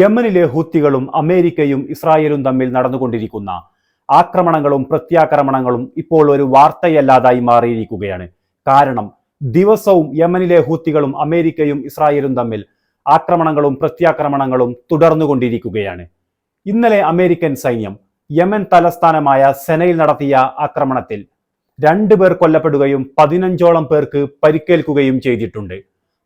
യമനിലെ ഹൂത്തികളും അമേരിക്കയും ഇസ്രായേലും തമ്മിൽ നടന്നുകൊണ്ടിരിക്കുന്ന ആക്രമണങ്ങളും പ്രത്യാക്രമണങ്ങളും ഇപ്പോൾ ഒരു വാർത്തയല്ലാതായി മാറിയിരിക്കുകയാണ്. കാരണം ദിവസവും യമനിലെ ഹൂത്തികളും അമേരിക്കയും ഇസ്രായേലും തമ്മിൽ ആക്രമണങ്ങളും പ്രത്യാക്രമണങ്ങളും തുടർന്നുകൊണ്ടിരിക്കുകയാണ്. ഇന്നലെ അമേരിക്കൻ സൈന്യം യമൻ തലസ്ഥാനമായ സെനയിൽ നടത്തിയ ആക്രമണത്തിൽ രണ്ടു പേർ കൊല്ലപ്പെടുകയും പതിനഞ്ചോളം പേർക്ക് പരിക്കേൽക്കുകയും ചെയ്തിട്ടുണ്ട്.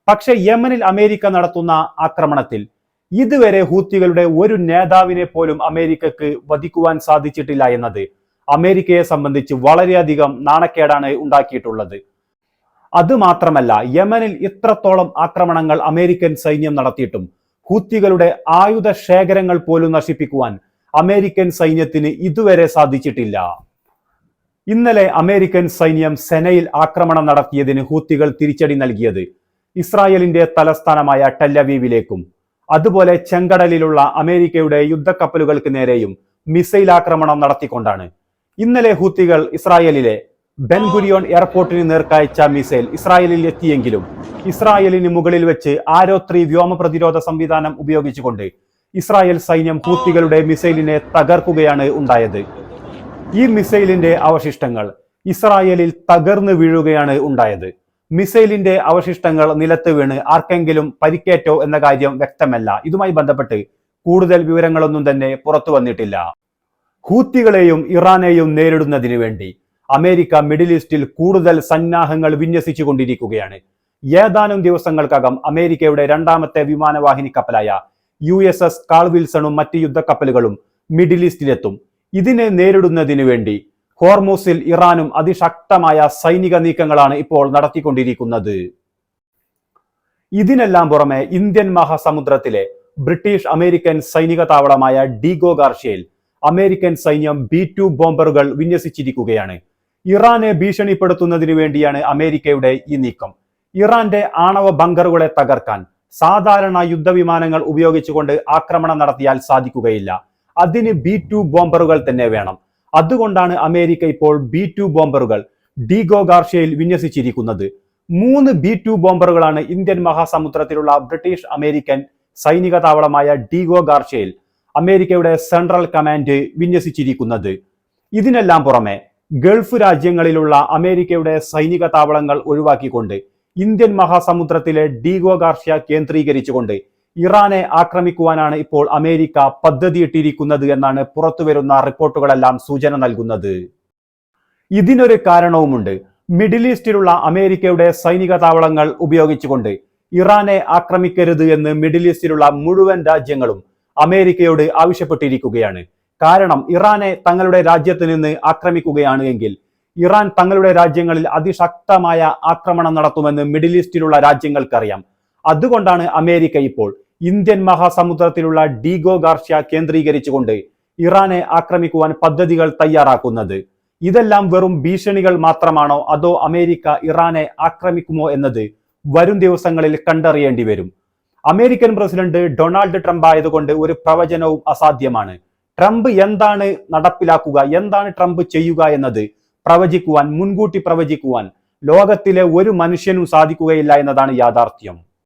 പക്ഷേ യമനിൽ അമേരിക്ക നടത്തുന്ന ആക്രമണത്തിൽ ഇതുവരെ ഹൂത്തികളുടെ ഒരു നേതാവിനെ പോലും അമേരിക്കക്ക് വധിക്കുവാൻ സാധിച്ചിട്ടില്ല എന്നത് അമേരിക്കയെ സംബന്ധിച്ച് വളരെയധികം നാണക്കേടാണ് ഉണ്ടാക്കിയിട്ടുള്ളത്. അതുമാത്രമല്ല യമനിൽ ഇത്രത്തോളം ആക്രമണങ്ങൾ അമേരിക്കൻ സൈന്യം നടത്തിയിട്ടും ഹൂത്തികളുടെ ആയുധ ശേഖരങ്ങൾ പോലും നശിപ്പിക്കുവാൻ അമേരിക്കൻ സൈന്യത്തിന് ഇതുവരെ സാധിച്ചിട്ടില്ല. ഇന്നലെ അമേരിക്കൻ സൈന്യം സെനയിൽ ആക്രമണം നടത്തിയതിന് ഹൂത്തികൾ തിരിച്ചടി നൽകിയത് ഇസ്രായേലിന്റെ തലസ്ഥാനമായ ടെല്ലവീവിലേക്കും അതുപോലെ ചെങ്കടലിലുള്ള അമേരിക്കയുടെ യുദ്ധക്കപ്പലുകൾക്ക് നേരെയും മിസൈൽ ആക്രമണം നടത്തിക്കൊണ്ടാണ്. ഇന്നലെ ഹൂത്തികൾ ഇസ്രായേലിലെ ബെൻഗുരിയോൺ എയർപോർട്ടിന് നേർക്കയച്ച മിസൈൽ ഇസ്രായേലിൽ എത്തിയെങ്കിലും ഇസ്രായേലിന് മുകളിൽ വെച്ച് ആരോ ത്രീ വ്യോമ പ്രതിരോധ സംവിധാനം ഉപയോഗിച്ചുകൊണ്ട് ഇസ്രായേൽ സൈന്യം ഹൂത്തികളുടെ മിസൈലിനെ തകർക്കുകയാണ് ഉണ്ടായത്. ഈ മിസൈലിന്റെ അവശിഷ്ടങ്ങൾ ഇസ്രായേലിൽ തകർന്നു വീഴുകയാണ് ഉണ്ടായത്. മിസൈലിന്റെ അവശിഷ്ടങ്ങൾ നിലത്ത് വീണ് ആർക്കെങ്കിലും പരിക്കേറ്റോ എന്ന കാര്യം വ്യക്തമല്ല. ഇതുമായി ബന്ധപ്പെട്ട് കൂടുതൽ വിവരങ്ങളൊന്നും തന്നെ പുറത്തു വന്നിട്ടില്ല. ഹൂത്തികളെയും ഇറാനെയും നേരിടുന്നതിന് വേണ്ടി അമേരിക്ക മിഡിൽ ഈസ്റ്റിൽ കൂടുതൽ സന്നാഹങ്ങൾ വിന്യസിച്ചു കൊണ്ടിരിക്കുകയാണ് ഏതാനും ദിവസങ്ങൾക്കകം അമേരിക്കയുടെ രണ്ടാമത്തെ വിമാനവാഹിനി കപ്പലായ യു എസ് എസ് കാൾ വിൽസണും മറ്റ് യുദ്ധക്കപ്പലുകളും മിഡിൽ ഈസ്റ്റിലെത്തും. ഇതിനെ നേരിടുന്നതിന് വേണ്ടി ഹോർമൂസിൽ ഇറാനും അതിശക്തമായ സൈനിക നീക്കങ്ങളാണ് ഇപ്പോൾ നടത്തിക്കൊണ്ടിരിക്കുന്നത്. ഇതിനെല്ലാം പുറമെ ഇന്ത്യൻ മഹാസമുദ്രത്തിലെ ബ്രിട്ടീഷ് അമേരിക്കൻ സൈനിക താവളമായ ഡിഗോ ഗാർഷ്യയിൽ അമേരിക്കൻ സൈന്യം ബി ടു ബോംബറുകൾ വിന്യസിച്ചിരിക്കുകയാണ്. ഇറാനെ ഭീഷണിപ്പെടുത്തുന്നതിനു വേണ്ടിയാണ് അമേരിക്കയുടെ ഈ നീക്കം. ഇറാന്റെ ആണവ ബങ്കറുകളെ തകർക്കാൻ സാധാരണ യുദ്ധവിമാനങ്ങൾ ഉപയോഗിച്ചുകൊണ്ട് ആക്രമണം നടത്തിയാൽ സാധിക്കുകയില്ല. അതിന് ബി ടു ബോംബറുകൾ തന്നെ വേണം. അതുകൊണ്ടാണ് അമേരിക്ക ഇപ്പോൾ ബി ടു ബോംബറുകൾ ഡിഗോ ഗാർഷ്യയിൽ വിന്യസിച്ചിരിക്കുന്നത്. മൂന്ന് ബി ടു ബോംബറുകളാണ് ഇന്ത്യൻ മഹാസമുദ്രത്തിലുള്ള ബ്രിട്ടീഷ് അമേരിക്കൻ സൈനിക താവളമായ ഡിഗോ ഗാർഷ്യയിൽ അമേരിക്കയുടെ സെൻട്രൽ കമാൻഡ് വിന്യസിച്ചിരിക്കുന്നത്. ഇതിനെല്ലാം പുറമെ ഗൾഫ് രാജ്യങ്ങളിലുള്ള അമേരിക്കയുടെ സൈനിക താവളങ്ങൾ ഒഴിവാക്കിക്കൊണ്ട് ഇന്ത്യൻ മഹാസമുദ്രത്തിലെ ഡിഗോ ഗാർഷ്യ കേന്ദ്രീകരിച്ചുകൊണ്ട് ഇറാനെ ആക്രമിക്കുവാനാണ് ഇപ്പോൾ അമേരിക്ക പദ്ധതിയിട്ടിരിക്കുന്നത് എന്നാണ് പുറത്തുവരുന്ന റിപ്പോർട്ടുകളെല്ലാം സൂചന നൽകുന്നത്. ഇതിനൊരു കാരണവുമുണ്ട്. മിഡിൽ ഈസ്റ്റിലുള്ള അമേരിക്കയുടെ സൈനിക താവളങ്ങൾ ഉപയോഗിച്ചുകൊണ്ട് ഇറാനെ ആക്രമിക്കരുത് എന്ന് മിഡിൽ ഈസ്റ്റിലുള്ള മുഴുവൻ രാജ്യങ്ങളും അമേരിക്കയോട് ആവശ്യപ്പെട്ടിരിക്കുകയാണ്. കാരണം ഇറാനെ തങ്ങളുടെ രാജ്യത്ത് നിന്ന് ആക്രമിക്കുകയാണ് എങ്കിൽ ഇറാൻ തങ്ങളുടെ രാജ്യങ്ങളിൽ അതിശക്തമായ ആക്രമണം നടത്തുമെന്ന് മിഡിൽ ഈസ്റ്റിലുള്ള രാജ്യങ്ങൾക്കറിയാം. അതുകൊണ്ടാണ് അമേരിക്ക ഇപ്പോൾ ഇന്ത്യൻ മഹാസമുദ്രത്തിലുള്ള ഡീഗോ ഗാർഷ്യ കേന്ദ്രീകരിച്ചുകൊണ്ട് ഇറാനെ ആക്രമിക്കുവാൻ പദ്ധതികൾ തയ്യാറാക്കുന്നത്. ഇതെല്ലാം വെറും ഭീഷണികൾ മാത്രമാണോ അതോ അമേരിക്ക ഇറാനെ ആക്രമിക്കുമോ എന്നത് വരും ദിവസങ്ങളിൽ കണ്ടറിയേണ്ടി വരും. അമേരിക്കൻ പ്രസിഡന്റ് ഡൊണാൾഡ് ട്രംപ് ആയതുകൊണ്ട് ഒരു പ്രവചനവും അസാധ്യമാണ്. ട്രംപ് എന്താണ് നടപ്പിലാക്കുക എന്താണ് ട്രംപ് ചെയ്യുക എന്നത് പ്രവചിക്കുവാൻ മുൻകൂട്ടി പ്രവചിക്കുവാൻ ലോകത്തിലെ ഒരു മനുഷ്യനും സാധിക്കുകയില്ല എന്നതാണ് യാഥാർത്ഥ്യം.